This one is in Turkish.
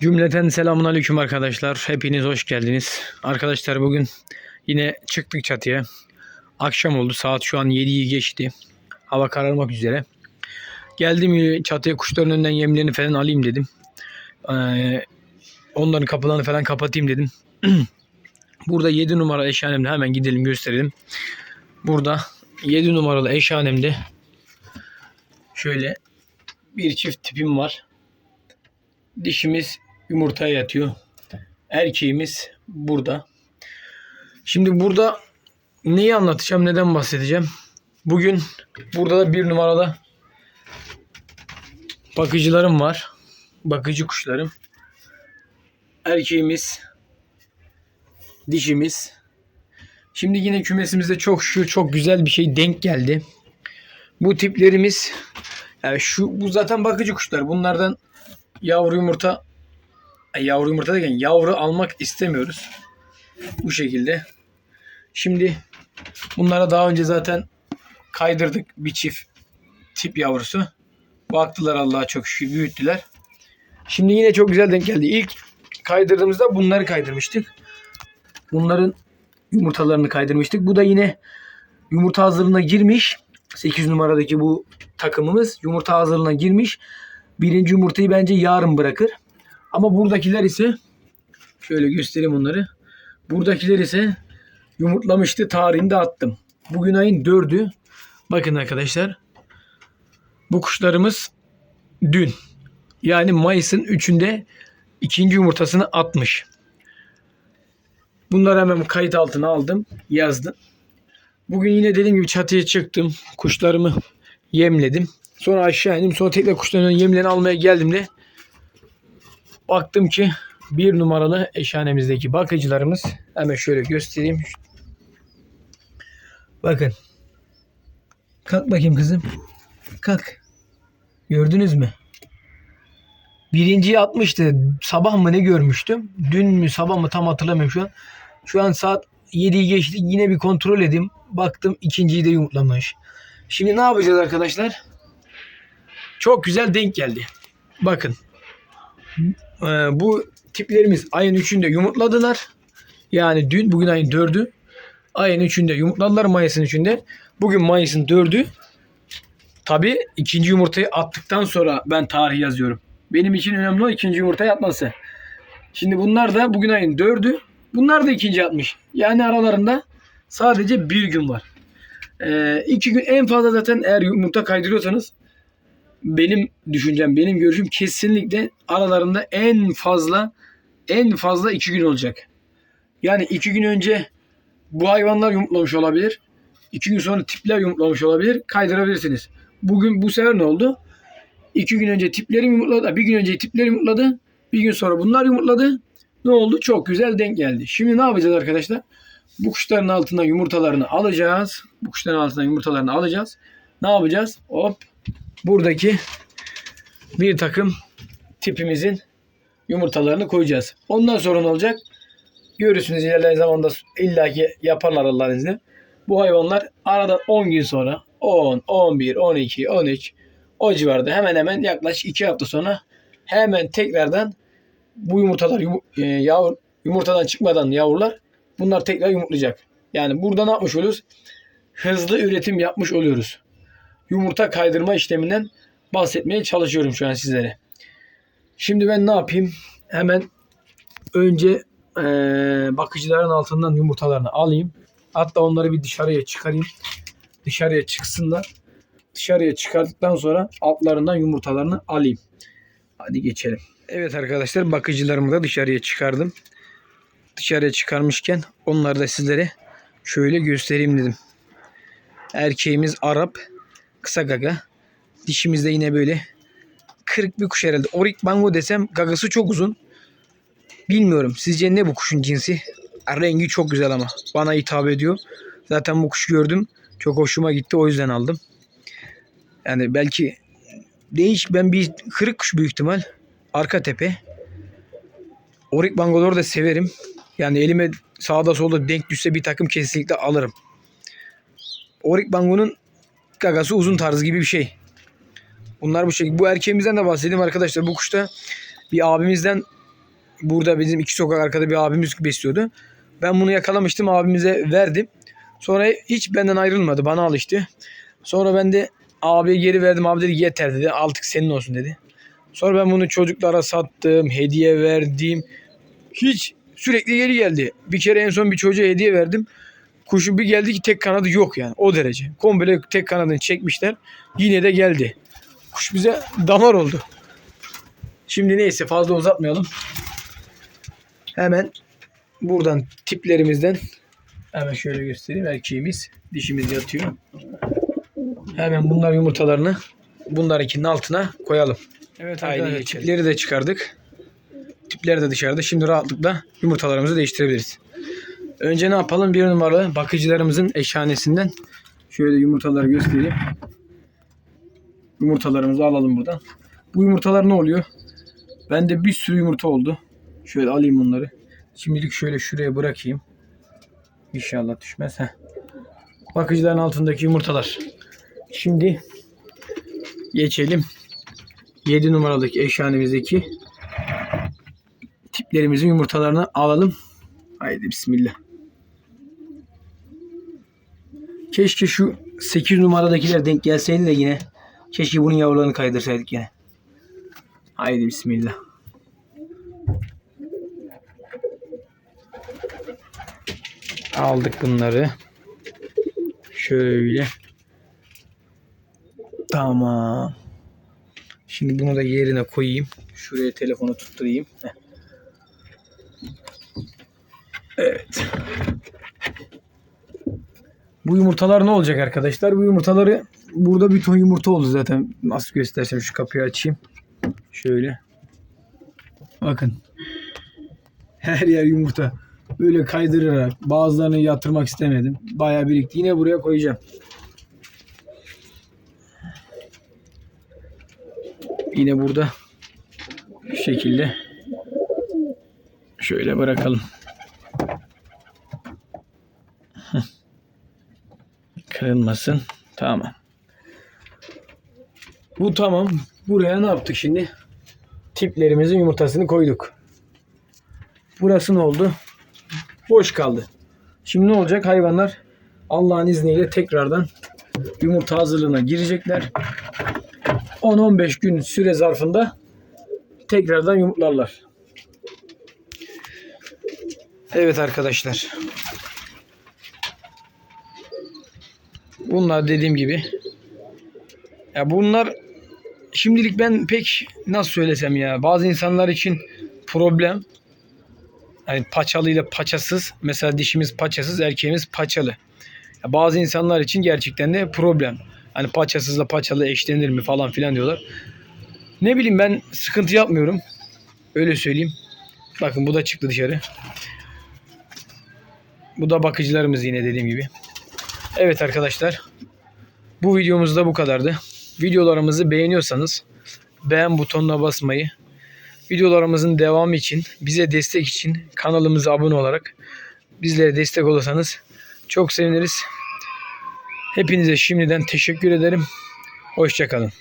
Cümleten selamun aleyküm arkadaşlar. Hepiniz hoş geldiniz. Arkadaşlar bugün yine çıktık çatıya. Akşam oldu. Saat şu an 7'yi geçti. Hava kararmak üzere. Geldim çatıya kuşların önünden yemlerini falan alayım dedim. Ee, onların kapılarını falan kapatayım dedim. Burada 7 numara eşhanemde hemen gidelim gösterelim. Burada 7 numaralı eşhanemde şöyle bir çift tipim var. Dişimiz yumurtaya yatıyor. Erkeğimiz burada. Şimdi burada neyi anlatacağım, neden bahsedeceğim? Bugün burada da bir numarada bakıcılarım var. Bakıcı kuşlarım. Erkeğimiz, dişimiz. Şimdi yine kümesimizde çok şu çok güzel bir şey denk geldi. Bu tiplerimiz yani şu bu zaten bakıcı kuşlar. Bunlardan yavru yumurta yavru yumurta derken yavru almak istemiyoruz. Bu şekilde. Şimdi bunlara daha önce zaten kaydırdık bir çift tip yavrusu. Baktılar Allah'a çok şükür büyüttüler. Şimdi yine çok güzel denk geldi. İlk kaydırdığımızda bunları kaydırmıştık. Bunların yumurtalarını kaydırmıştık. Bu da yine yumurta hazırlığına girmiş. 8 numaradaki bu takımımız yumurta hazırlığına girmiş. Birinci yumurtayı bence yarın bırakır. Ama buradakiler ise şöyle göstereyim onları. Buradakiler ise yumurtlamıştı. Tarihini de attım. Bugün ayın 4'ü. Bakın arkadaşlar. Bu kuşlarımız dün. Yani Mayıs'ın 3'ünde ikinci yumurtasını atmış. Bunları hemen kayıt altına aldım. Yazdım. Bugün yine dediğim gibi çatıya çıktım. Kuşlarımı yemledim. Sonra aşağı indim. Sonra tekrar kuşların yemlerini almaya geldiğimde baktım ki bir numaralı eşhanemizdeki bakıcılarımız hemen şöyle göstereyim. Bakın. Kalk bakayım kızım. Kalk. Gördünüz mü? Birinciyi atmıştı. Sabah mı ne görmüştüm? Dün mü sabah mı tam hatırlamıyorum şu an. Şu an saat 7'yi geçti. Yine bir kontrol edeyim. Baktım ikinciyi de yumurtlamış. Şimdi ne yapacağız arkadaşlar? Çok güzel denk geldi. Bakın. Ee, bu tiplerimiz ayın 3'ünde yumurtladılar. Yani dün bugün ayın 4'ü. Ayın 3'ünde yumurtladılar Mayıs'ın 3'ünde. Bugün Mayıs'ın 4'ü. Tabi ikinci yumurtayı attıktan sonra ben tarih yazıyorum. Benim için önemli o ikinci yumurtayı atması. Şimdi bunlar da bugün ayın 4'ü. Bunlar da ikinci atmış. Yani aralarında sadece bir gün var. Ee, iki gün en fazla zaten eğer yumurta kaydırıyorsanız benim düşüncem, benim görüşüm kesinlikle aralarında en fazla en fazla iki gün olacak. Yani iki gün önce bu hayvanlar yumurtlamış olabilir. İki gün sonra tipler yumurtlamış olabilir. Kaydırabilirsiniz. Bugün bu sefer ne oldu? İki gün önce tiplerim yumurtladı. Bir gün önce tiplerim yumurtladı. Bir gün sonra bunlar yumurtladı. Ne oldu? Çok güzel denk geldi. Şimdi ne yapacağız arkadaşlar? Bu kuşların altından yumurtalarını alacağız. Bu kuşların altından yumurtalarını alacağız. Ne yapacağız? Hop. Buradaki bir takım tipimizin yumurtalarını koyacağız. Ondan sonra ne olacak? Görürsünüz ilerleyen zamanda illaki yaparlar Allah'ın izniyle. Bu hayvanlar aradan 10 gün sonra 10, 11, 12, 13 o civarda hemen hemen yaklaşık 2 hafta sonra hemen tekrardan bu yumurtalar yum, e, yavru, yumurtadan çıkmadan yavrular bunlar tekrar yumurtlayacak. Yani burada ne yapmış oluyoruz? Hızlı üretim yapmış oluyoruz. Yumurta kaydırma işleminden bahsetmeye çalışıyorum şu an sizlere. Şimdi ben ne yapayım? Hemen önce e, bakıcıların altından yumurtalarını alayım. Hatta onları bir dışarıya çıkarayım. Dışarıya çıksınlar. Dışarıya çıkardıktan sonra altlarından yumurtalarını alayım. Hadi geçelim. Evet arkadaşlar bakıcılarımı da dışarıya çıkardım. Dışarıya çıkarmışken onları da sizlere şöyle göstereyim dedim. Erkeğimiz Arap. Kısa gaga. Dişimiz de yine böyle kırık bir kuş herhalde. Orik bango desem gagası çok uzun. Bilmiyorum. Sizce ne bu kuşun cinsi? Rengi çok güzel ama. Bana hitap ediyor. Zaten bu kuşu gördüm. Çok hoşuma gitti. O yüzden aldım. Yani belki değiş ben bir kırık kuş büyük ihtimal. Arka tepe. Orik Bangalore da severim. Yani elime sağda solda denk düşse bir takım kesinlikle alırım. Orik Bango'nun gagası uzun tarzı gibi bir şey. Bunlar bu şekilde. Bu erkeğimizden de bahsedeyim arkadaşlar. Bu kuşta bir abimizden burada bizim iki sokak arkada bir abimiz besliyordu. Ben bunu yakalamıştım abimize verdim. Sonra hiç benden ayrılmadı. Bana alıştı. Sonra ben de abiye geri verdim. Abi dedi yeter dedi. Artık senin olsun dedi. Sonra ben bunu çocuklara sattım. Hediye verdim. Hiç sürekli geri geldi. Bir kere en son bir çocuğa hediye verdim. Kuşu bir geldi ki tek kanadı yok yani. O derece. Komple tek kanadını çekmişler. Yine de geldi. Kuş bize damar oldu. Şimdi neyse fazla uzatmayalım. Hemen buradan tiplerimizden hemen şöyle göstereyim. Erkeğimiz, dişimiz yatıyor. Hemen bunlar yumurtalarını bunlarınkinin altına koyalım. Evet arkadaşlar tipleri de çıkardık. Tipleri de dışarıda. Şimdi rahatlıkla yumurtalarımızı değiştirebiliriz. Önce ne yapalım? Bir numaralı bakıcılarımızın eşhanesinden şöyle yumurtaları göstereyim. Yumurtalarımızı alalım buradan. Bu yumurtalar ne oluyor? Bende bir sürü yumurta oldu. Şöyle alayım bunları. Şimdilik şöyle şuraya bırakayım. İnşallah düşmez. Heh. Bakıcıların altındaki yumurtalar. Şimdi geçelim. 7 numaralık eşhanemizdeki tiplerimizin yumurtalarını alalım. Haydi bismillah. Keşke şu 8 numaradakiler denk gelseydi de yine. Keşke bunun yavrularını kaydırsaydık yine. Haydi bismillah. Aldık bunları. Şöyle. Tamam. Şimdi bunu da yerine koyayım. Şuraya telefonu tutturayım. Heh. Evet. Bu yumurtalar ne olacak arkadaşlar? Bu yumurtaları burada bir ton yumurta oldu zaten. Nasıl göstersem şu kapıyı açayım. Şöyle. Bakın. Her yer yumurta. Böyle kaydırarak bazılarını yatırmak istemedim. Bayağı birikti. Yine buraya koyacağım. Yine burada şu şekilde şöyle bırakalım. Kırılmasın. Tamam. Bu tamam. Buraya ne yaptık şimdi? Tiplerimizin yumurtasını koyduk. Burası ne oldu? Boş kaldı. Şimdi ne olacak? Hayvanlar Allah'ın izniyle tekrardan yumurta hazırlığına girecekler. 10-15 gün süre zarfında tekrardan yumurtlarlar. Evet arkadaşlar. Bunlar dediğim gibi. Ya bunlar şimdilik ben pek nasıl söylesem ya bazı insanlar için problem. Yani paçalı ile paçasız. Mesela dişimiz paçasız, erkeğimiz paçalı. Ya bazı insanlar için gerçekten de problem. Hani paçasızla paçalı eşlenir mi falan filan diyorlar. Ne bileyim ben sıkıntı yapmıyorum. Öyle söyleyeyim. Bakın bu da çıktı dışarı. Bu da bakıcılarımız yine dediğim gibi. Evet arkadaşlar. Bu videomuz da bu kadardı. Videolarımızı beğeniyorsanız beğen butonuna basmayı, videolarımızın devamı için, bize destek için kanalımıza abone olarak bizlere destek olursanız çok seviniriz. Hepinize şimdiden teşekkür ederim. Hoşçakalın.